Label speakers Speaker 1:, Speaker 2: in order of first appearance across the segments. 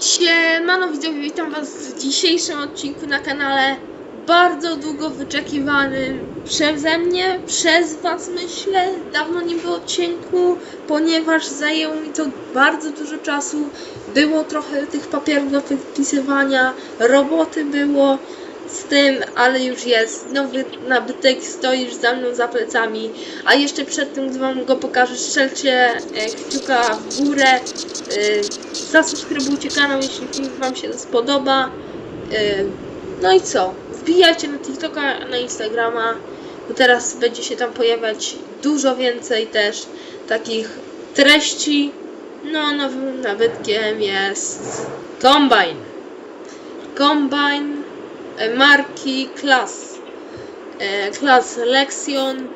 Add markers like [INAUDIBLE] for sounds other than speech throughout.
Speaker 1: Siemano widzowie, witam was w dzisiejszym odcinku na kanale bardzo długo wyczekiwanym przeze mnie, przez was myślę, dawno nie było odcinku, ponieważ zajęło mi to bardzo dużo czasu, było trochę tych papierów do wypisywania, roboty było z tym, ale już jest, nowy nabytek stoi już za mną za plecami, a jeszcze przed tym, gdy wam go pokażę, strzelcie e, kciuka w górę, e, zasubskrybujcie kanał, jeśli film Wam się spodoba. No i co? Wbijajcie na TikToka, na Instagrama, bo teraz będzie się tam pojawiać dużo więcej też takich treści. No, nowym nabytkiem jest Combine. Combine e, marki Class. E, Class Lexion.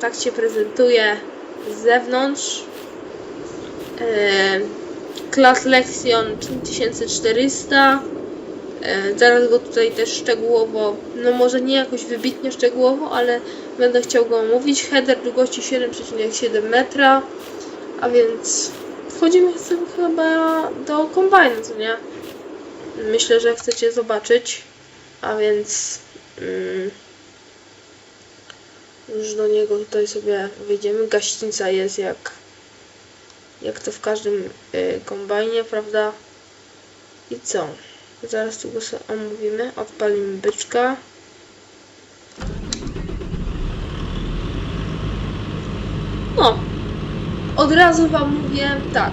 Speaker 1: Tak się prezentuje z zewnątrz. Klas Lexion 3400. E, Zaraz go tutaj też szczegółowo, no może nie jakoś wybitnie szczegółowo, ale będę chciał go omówić. Header długości 7,7 metra, a więc wchodzimy chyba do kombajnu, co nie? Myślę, że chcecie zobaczyć, a więc mm, już do niego tutaj sobie wejdziemy. Gaśnica jest jak jak to w każdym y, kombajnie, prawda? I co? Zaraz tu go sobie omówimy. Odpalimy byczka. No. Od razu Wam mówię tak.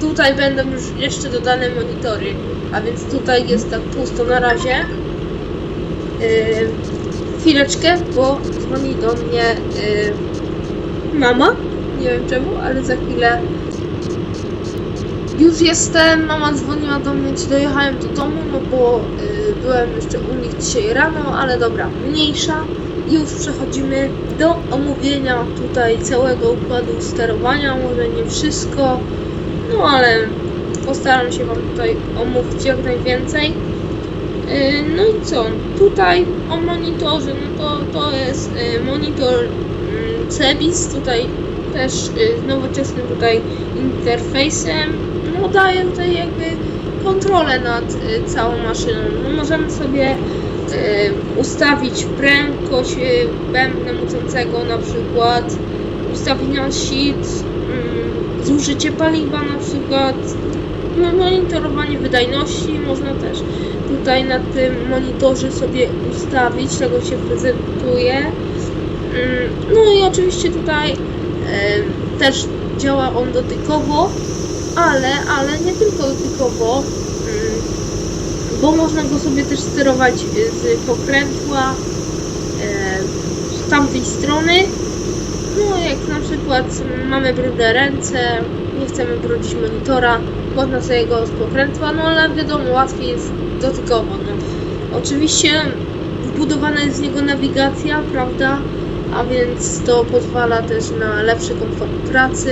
Speaker 1: Tutaj będą już jeszcze dodane monitory. A więc tutaj jest tak pusto na razie. Yy, chwileczkę, bo dzwoni do mnie yy, mama. Nie wiem czemu, ale za chwilę już jestem, mama dzwoniła do mnie, czy dojechałem do domu, no bo y, byłem jeszcze u nich dzisiaj rano, ale dobra, mniejsza. Już przechodzimy do omówienia tutaj całego układu sterowania, może nie wszystko, no ale postaram się Wam tutaj omówić jak najwięcej. Y, no i co, tutaj o monitorze, no to, to jest y, monitor mm, Cebis, tutaj też y, nowoczesnym tutaj interfejsem, daje tutaj jakby kontrolę nad y, całą maszyną. Możemy sobie y, ustawić prędkość y, bębna mucącego na przykład, ustawienia sit, mm, zużycie paliwa na przykład, no, monitorowanie wydajności można też tutaj na tym monitorze sobie ustawić, tego się prezentuje. Mm, No i oczywiście tutaj też działa on dotykowo, ale, ale nie tylko dotykowo, mm, bo można go sobie też sterować z pokrętła e, z tamtej strony. No jak na przykład mamy brudne ręce, nie chcemy brudzić monitora, można sobie go z pokrętła, no ale wiadomo, łatwiej jest dotykowo. No. Oczywiście wbudowana jest z niego nawigacja, prawda? A więc to pozwala też na lepszy komfort pracy.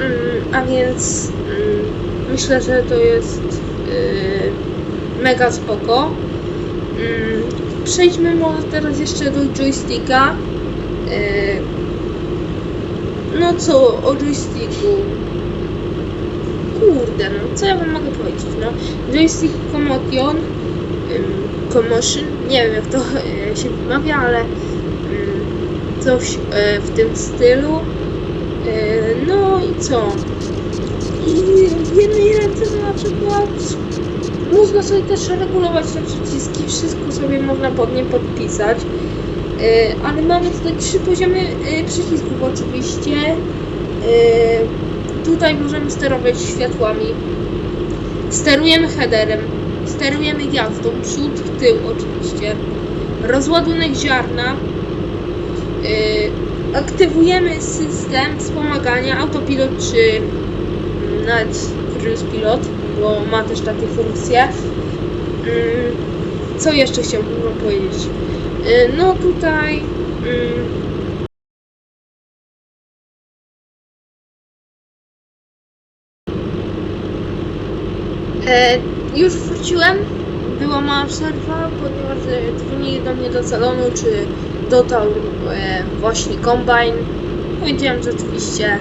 Speaker 1: Mm, a więc mm, myślę, że to jest yy, mega spoko. Mm, przejdźmy może teraz jeszcze do joysticka. Yy, no co o joysticku? Kurde, no co ja wam mogę powiedzieć, no. Joystick Commotion, ym, Commotion, nie wiem jak to e, się wymawia, ale coś w tym stylu. No co? I w jednej ręce na przykład można sobie też regulować te przyciski, wszystko sobie można pod nie podpisać. E, ale mamy tutaj trzy poziomy e, przycisków oczywiście. E, Tutaj możemy sterować światłami. Sterujemy headerem. Sterujemy jazdą. Przód, tył oczywiście. Rozładunek ziarna. Aktywujemy system wspomagania, autopilot czy nawet cruise pilot, bo ma też takie funkcje. Yy, co jeszcze chciałbym powiedzieć? Yy, no tutaj yy, E, już wróciłem. Była mała przerwa, ponieważ dzwonili do mnie do salonu, czy dotarł e, właśnie kombajn. Powiedziałem, że oczywiście e,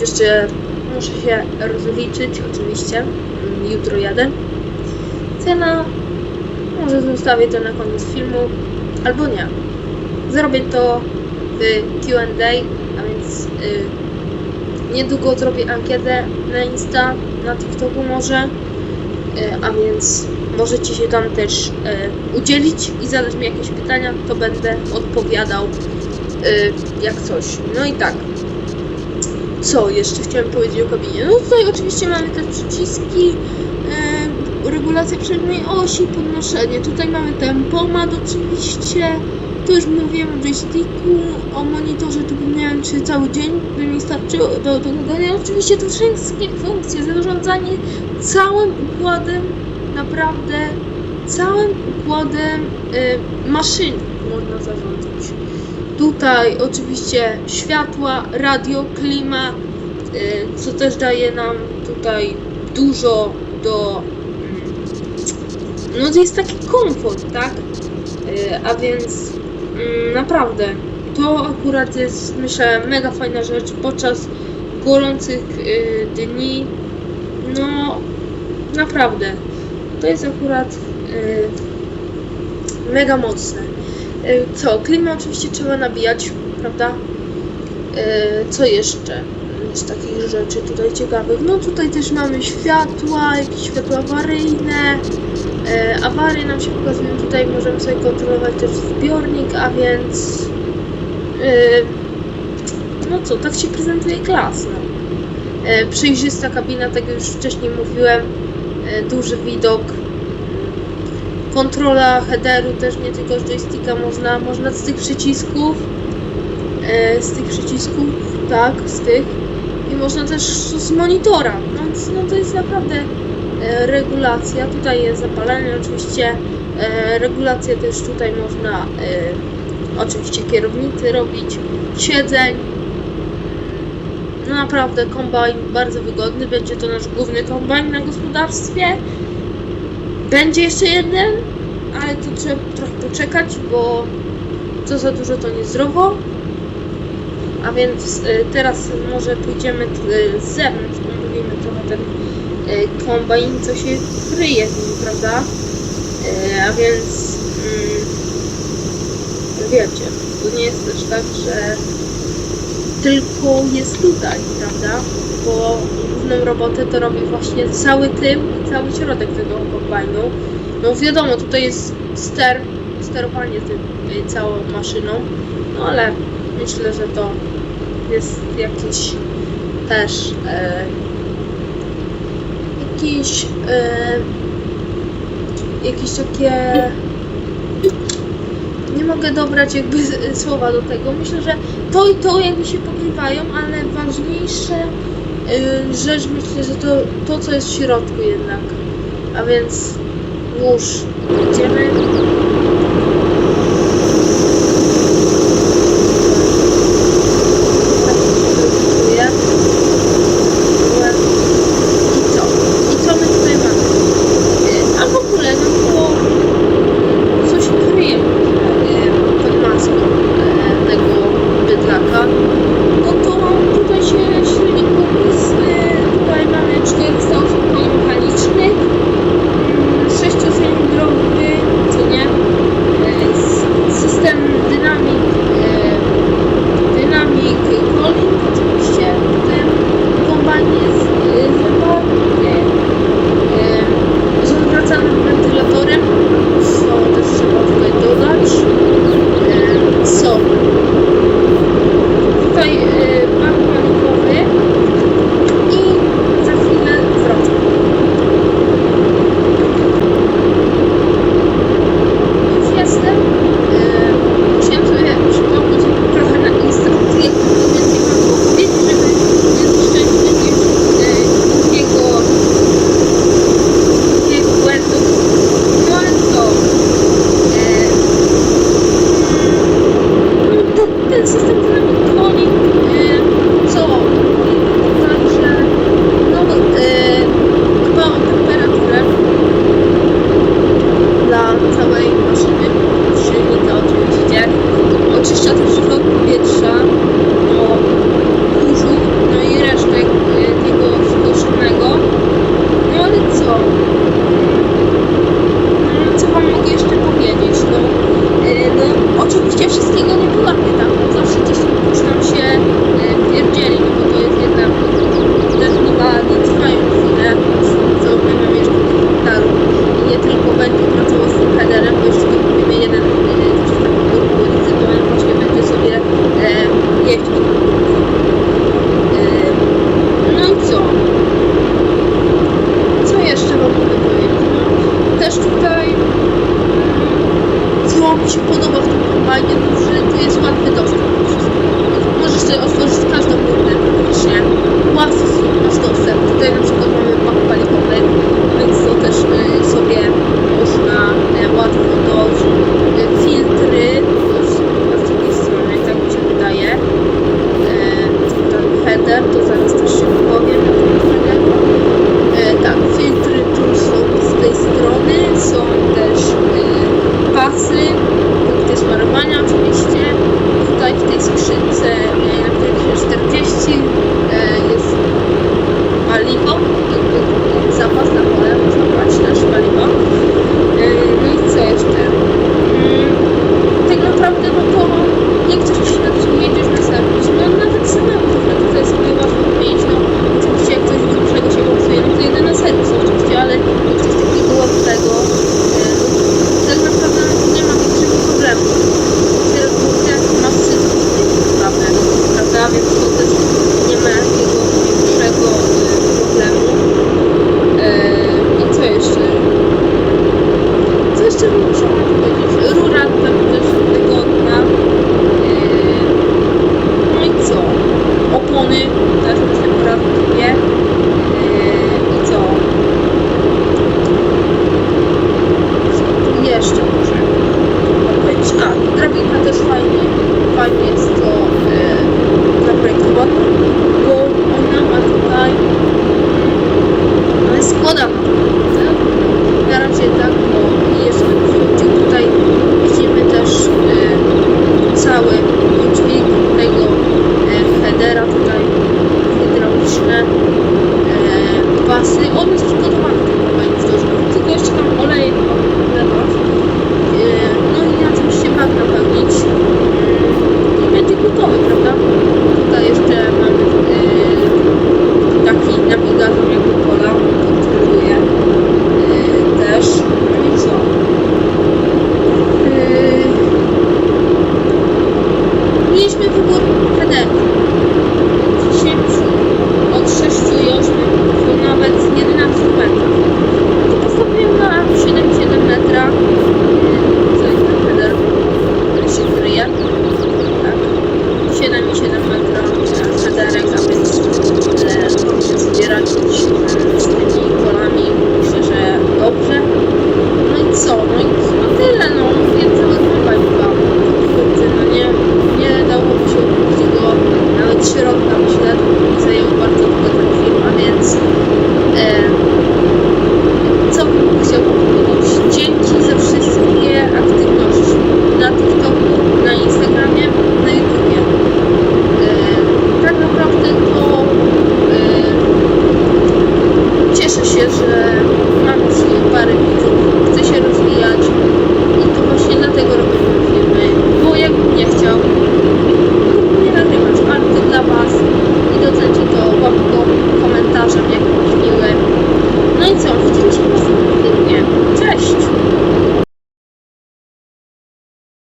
Speaker 1: jeszcze muszę się rozliczyć, oczywiście. Mm, Jutro jadę. Cena, może zostawię to na koniec filmu, albo nie. Zrobię to w Q&A, a więc y, niedługo zrobię ankietę na Insta, na TikToku może, y, a więc możecie się tam też y, udzielić i zadać mi jakieś pytania, to będę odpowiadał y, jak coś. No i tak. Co jeszcze chciałem powiedzieć o kabinie? No tutaj oczywiście mamy te przyciski, e, regulację przedniej osi, podnoszenie. Tutaj mamy tempomat oczywiście. To już mówiłem o joysticku, o monitorze tu miałem czy cały dzień by mi starczyło do, do gadania. Oczywiście to wszystkie funkcje, zarządzanie całym układem, naprawdę całym układem e, maszyny można zarządzać. Tutaj oczywiście światła, radio, klima, y, co też daje nam tutaj dużo do. mm, No to jest taki komfort, tak? Y, A więc mm, naprawdę to akurat jest myślę mega fajna rzecz podczas gorących y, dni. No naprawdę to jest akurat y, mega mocne. Y, Co? Klimę oczywiście trzeba nabijać, prawda? Y, Co jeszcze z takich rzeczy tutaj ciekawych? No tutaj też mamy światła, jakieś światła awaryjne. Awarie nam się pokazują tutaj, możemy sobie kontrolować też zbiornik, a więc y, no co, tak się prezentuje klas. No. Y, Przejrzysta kabina, tak jak już wcześniej mówiłem, duży widok, kontrola headeru też nie tylko z joysticka można, można z tych przycisków, e, z tych przycisków, tak, z tych. I można też z monitora, no, więc, no to jest naprawdę e, regulacja, tutaj jest zapalenie oczywiście, e, regulację też tutaj można e, oczywiście kierownicy robić, siedzeń, no naprawdę kombajn bardzo wygodny, będzie to nasz główny kombajn na gospodarstwie, będzie jeszcze jeden, ale to trzeba trochę poczekać, bo co za dużo to niezdrowo. A więc y, teraz może pójdziemy y, z zewnątrz, omówimy trochę ten y, kombajn, co się kryje w nim, prawda? A więc mm, wiecie, to nie jest też tak, że tylko jest tutaj, prawda? Bo główną robotę to robi właśnie cały tył i cały środek tego kombajnu. No wiadomo, tutaj jest ster, sterowanie tym, y, całą maszyną, no ale myślę, że to jest jakieś też e, jakieś e, jakieś takie nie mogę dobrać jakby [LAUGHS] słowa do tego. Myślę, że to i to jakby się ale ważniejsze y, rzecz myślę, że to, to co jest w środku jednak. A więc już idziemy. কিন্তু আপনি তা